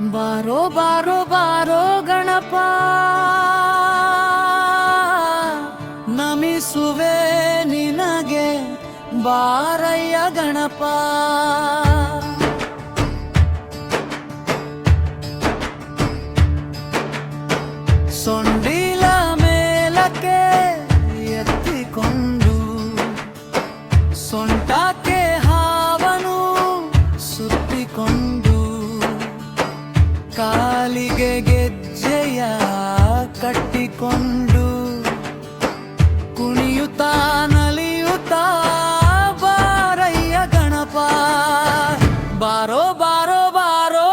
ಬಾರೋ ಬಾರೋ ಬಾರೋ ಗಣಪ. ನಮಿಸುವೆ ನಿನಗೆ ಬಾರಯ್ಯ ಗಣಪ. ಕಾಲಿಗೆ ಗೆಜ್ಜೆಯ ಕಟ್ಟಿಕೊಂಡು ಕುಣಿಯುತ್ತ ನಲಿಯುತ್ತಾ ಬಾರಯ್ಯ ಗಣಪ. ಬಾರೋ ಬಾರೋ ಬಾರೋ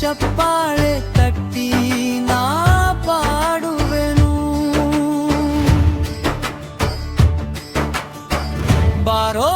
ಚಪ್ಪಾಳೆ ತಟ್ಟಿ ನಾ ಪಾಡುವೆನು. ಬಾರೋ